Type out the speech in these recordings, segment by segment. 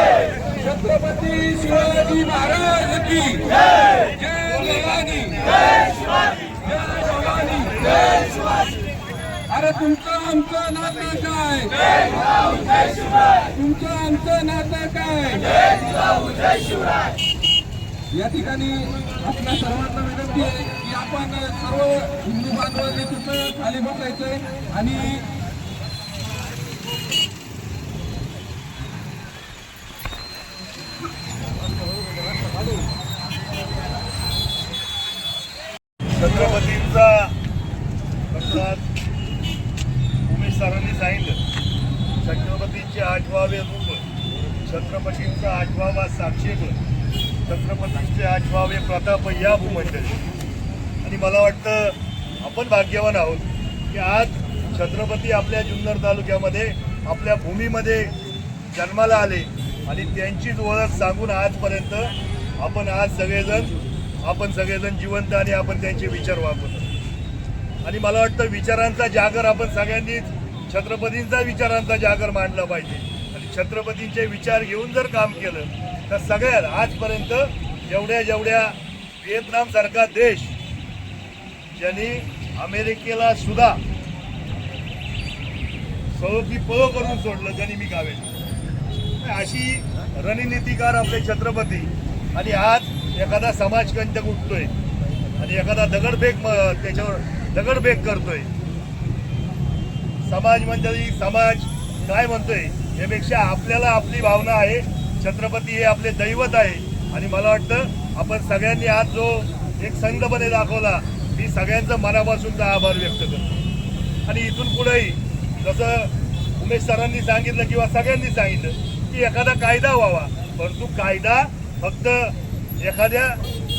छत्रपती शिवाजी महाराज की जय भवानी जय भवानी अरे तुमचं आमचं नातं काय? तुमचं आमचं नातं काय? या ठिकाणी आपल्या सर्वांना विनंती आहे की आपण सर्व हिंदू बांधवांनी तिथं खाली आहे आणि छत्रपतींचा अर्थात उमेश सरांनी सांगितलं. छत्रपतींचे आठवावे रूप छत्रपतींचा आठवावा साक्षेप छत्रपतींचे हे प्रताप या भूमंडळी. आणि मला वाटतं आपण भाग्यवान आहोत की आज छत्रपती आपल्या जुन्नर तालुक्यामध्ये आपल्या भूमीमध्ये जन्माला आले आणि त्यांचीच ओळख सांगून आजपर्यंत आपण आज सगळेजण आपण सगळेजण जिवंत आणि आपण त्यांचे विचार वापरतो आणि मला वाटतं विचारांचा जागर आपण सगळ्यांनीच छत्रपतींचा विचारांचा जागर मांडला पाहिजे. आणि छत्रपतींचे विचार घेऊन जर काम केलं तर सगळ्यात आजपर्यंत जेवढ्या जेवढ्या व्हिएतनाम सारखा देश ज्यांनी अमेरिकेला सुद्धा सळो पळ करून सोडलं ज्यांनी मी गावे. अशी रणनीतिकार आपले छत्रपती. आणि आज एखादा समाजकंटक उठतोय. आणि एखादा दगडफेक म- त्याच्यावर दगडफेक करतोय. समाज मंडळी समाज काय म्हणतोय यापेक्षा आपल्याला आपली भावना आहे. छत्रपती हे आपले दैवत आहे. आणि मला वाटतं आपण सगळ्यांनी आज जो एक संघपणे दाखवला मी सगळ्यांचं मनापासूनचा आभार व्यक्त करतो. आणि इथून पुढेही जसं उमेश सरांनी सांगितलं किंवा सगळ्यांनी सांगितलं की एखादा कायदा व्हावा. परंतु कायदा फक्त एखाद्या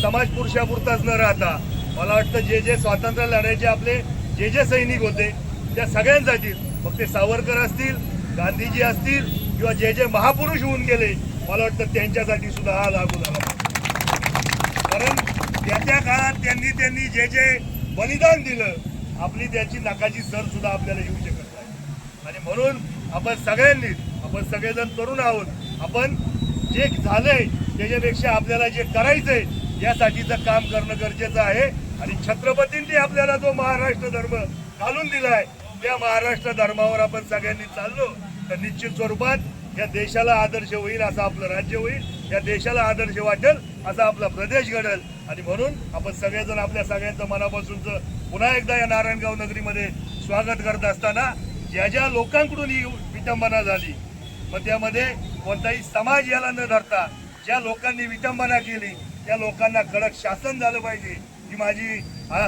समाज पुरुषापुरताच न राहता मला वाटतं जे जे स्वातंत्र्य लढायचे आपले जे जे सैनिक होते त्या सगळ्यांसाठी मग ते सावरकर असतील गांधीजी असतील किंवा जे जे महापुरुष होऊन गेले मला वाटतं त्यांच्यासाठी सुद्धा हा लागू झाला. कारण त्या त्या काळात त्यांनी त्यांनी जे जे बलिदान दिलं आपली त्याची नाकाची सर सुद्धा आपल्याला येऊ शकत नाही. आणि म्हणून आपण सगळ्यांनीच आपण सगळेजण तरुण आहोत आपण जे झालंय त्याच्यापेक्षा आपल्याला जे करायचंय यासाठीचं काम करणं गरजेचं आहे. आणि छत्रपतींनी आपल्याला जो महाराष्ट्र धर्म घालून दिलाय त्या महाराष्ट्र धर्मावर आपण सगळ्यांनी चाललो तर निश्चित स्वरूपात या देशाला आदर्श होईल असं आपलं राज्य होईल या देशाला आदर्श वाटेल असा आपला प्रदेश घडेल. आणि म्हणून आपण सगळेजण आपल्या सगळ्यांचं मनापासूनच पुन्हा एकदा या नारायणगाव नगरीमध्ये स्वागत करत असताना ज्या ज्या लोकांकडून ही विटंबना झाली मग त्यामध्ये कोणताही समाज याला न धरता ज्या लोकांनी विटंबना केली त्या लोकांना कडक शासन झालं पाहिजे ही माझी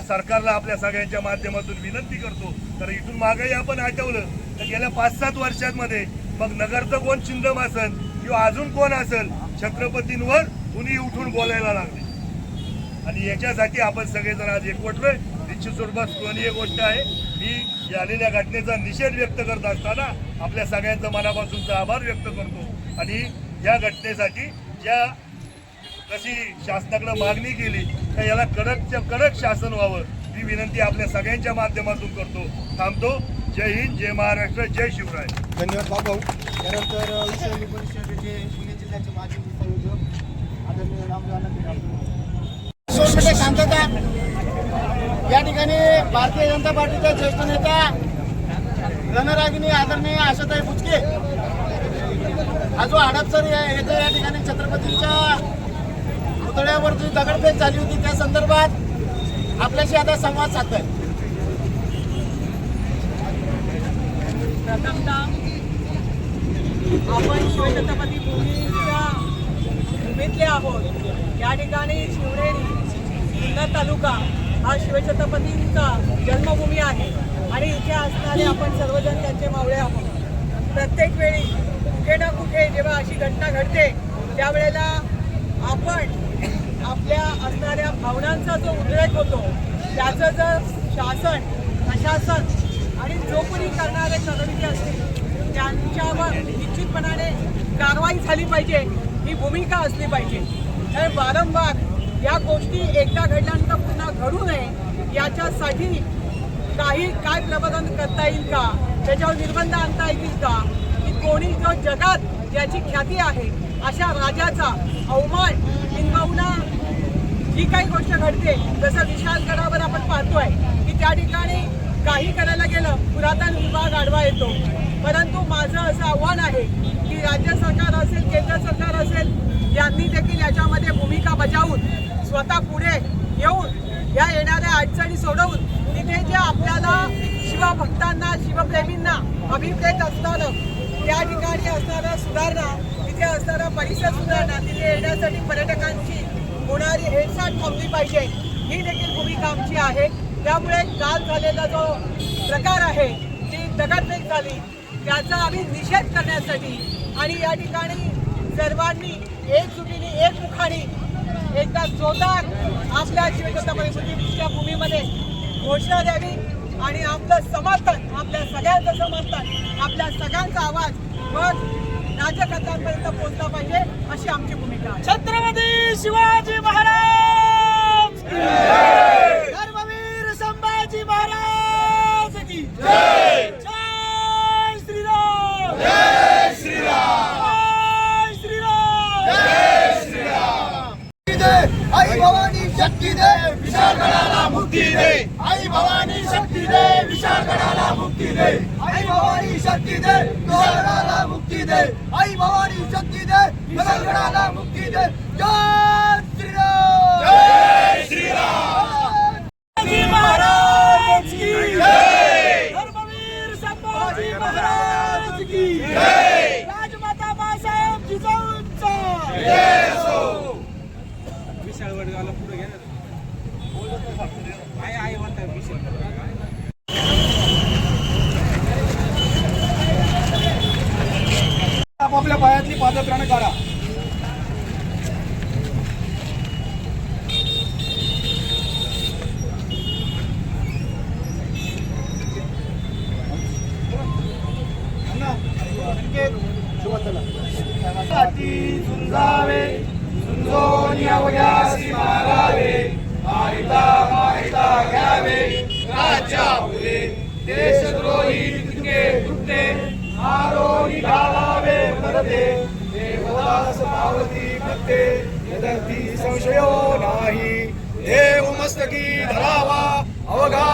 सरकारला आपल्या सगळ्यांच्या माध्यमातून विनंती करतो. तर इथून मागेही आपण आठवलं तर गेल्या पाच सात वर्षांमध्ये मग नगरचं कोण चिंदम असेल किंवा अजून कोण असेल छत्रपतींवर कुणी उठून बोलायला लागले. आणि याच्यासाठी आपण सगळेजण आज एकवटलोय निश्चित स्वरूपात स्मरणीय गोष्ट आहे मी झालेल्या घटनेचा निषेध व्यक्त करत असताना आपल्या सगळ्यांचा मनापासूनचा आभार व्यक्त करतो. आणि या घटनेसाठी ज्या कशी शासनाकडे मागणी केली तर याला कडकच्या कडक शासन व्हावं ही विनंती आपल्या सगळ्यांच्या माध्यमातून करतो. थांबतो. जय हिंद जय महाराष्ट्र जय शिवराय. धन्यवाद बाबा. त्यानंतर विश्व परिषदेचे पुणे जिल्ह्याचे माजी संयोजक आदरणीय शांतता. या ठिकाणी भारतीय जनता पार्टीच्या ज्येष्ठ नेत्या रणरागिनी आदरणीय आशाताई बुचके हा जो हडपसर येथे या ठिकाणी छत्रपतींच्या पुतळ्यावर जी दगडफेक झाली होती त्या संदर्भात आपल्याशी आता संवाद साधतोय. प्रथमतः आपण शिवछत्रपती भूमीच्या भूमीतले आहोत. या ठिकाणी शिवनेरी जुन्नर तालुका हा शिवछत्रपतींचा जन्मभूमी आहे. आणि इथे असणारे आपण सर्वजण त्यांचे मावळे आहोत. प्रत्येक वेळी कुठे ना कुठे जेव्हा अशी घटना घडते त्यावेळेला आपण आपल्या असणाऱ्या भावनांचा जो उद्रेक होतो त्याचं जर शासन प्रशासन आणि जो कोणी करणारे कर्मचारी असतील त्यांच्यावर निश्चितपणाने कारवाई झाली पाहिजे ही भूमिका असली पाहिजे. तर वारंवार या गोष्टी एकदा घडल्यानंतर पुन्हा घडू नये याच्यासाठी काही काय प्रबोधन करता येईल का? त्याच्यावर निर्बंध आणता येतील का? की कोणी जो जगात ज्याची ख्याती आहे अशा राजाचा अवमान किंबहुना जी काही गोष्ट घडते. जसं विशालगडावर आपण पाहतोय की त्या ठिकाणी काही करायला गेलं पुरातन विभाग आडवा येतो. परंतु माझं असं आव्हान आहे की राज्य सरकार असेल केंद्र सरकार असेल यांनी देखील याच्यामध्ये भूमिका बजावून स्वतः पुढे येऊन या येणाऱ्या अडचणी सोडवून तिथे जे आपल्याला शिवभक्तांना शिवप्रेमींना अभिप्रेत असणारं त्या ठिकाणी असणारा सुधारणा तिथे असणारा परिसर सुधारणा तिथे येण्यासाठी पर्यटकांची होणारी हेळसाट थांबली पाहिजे. ही देखील भूमिका आमची आहे. त्यामुळे काल झालेला जो प्रकार आहे ती दगडफेक झाली. त्याचा आम्ही निषेध करण्यासाठी आणि या ठिकाणी सर्वांनी एकजुटीने एकमुखाने एकदा जोरदार आपल्या शिवछत्रपती मुजीबच्या भूमीमध्ये घोषणा द्यावी आणि आपलं समर्थन आपल्या सगळ्यांचं समर्थन आपल्या सगळ्यांचा आवाज मग राज्यकर्त्यांपर्यंत पोहोचला पाहिजे अशी आमची भूमिका आहे. छत्रपती शिवाजी महाराज! संभाजी महाराज की जय! जय श्रीराम! जय श्रीराम! जय श्रीराम! जय श्रीराम! आई भवानी शक्ती दे विशाळगडाला मुक्ती दे! आई भवानी शक्ती दे विशाळगडाला मुक्ती दे! आई भवानी शक्ती दे विशाळगडाला मुक्ती दे! आई भवानी शक्ती दे विशाळगडाला मुक्ती दे! जय आपापल्या पायातली पादत्राणं काढा राजा पुरे देशद्रोही तुके तुटे मारो निघालावे परते देवदास पावती करते यदर्थी संशयो नाही देव मस्तकी धरावा अवघा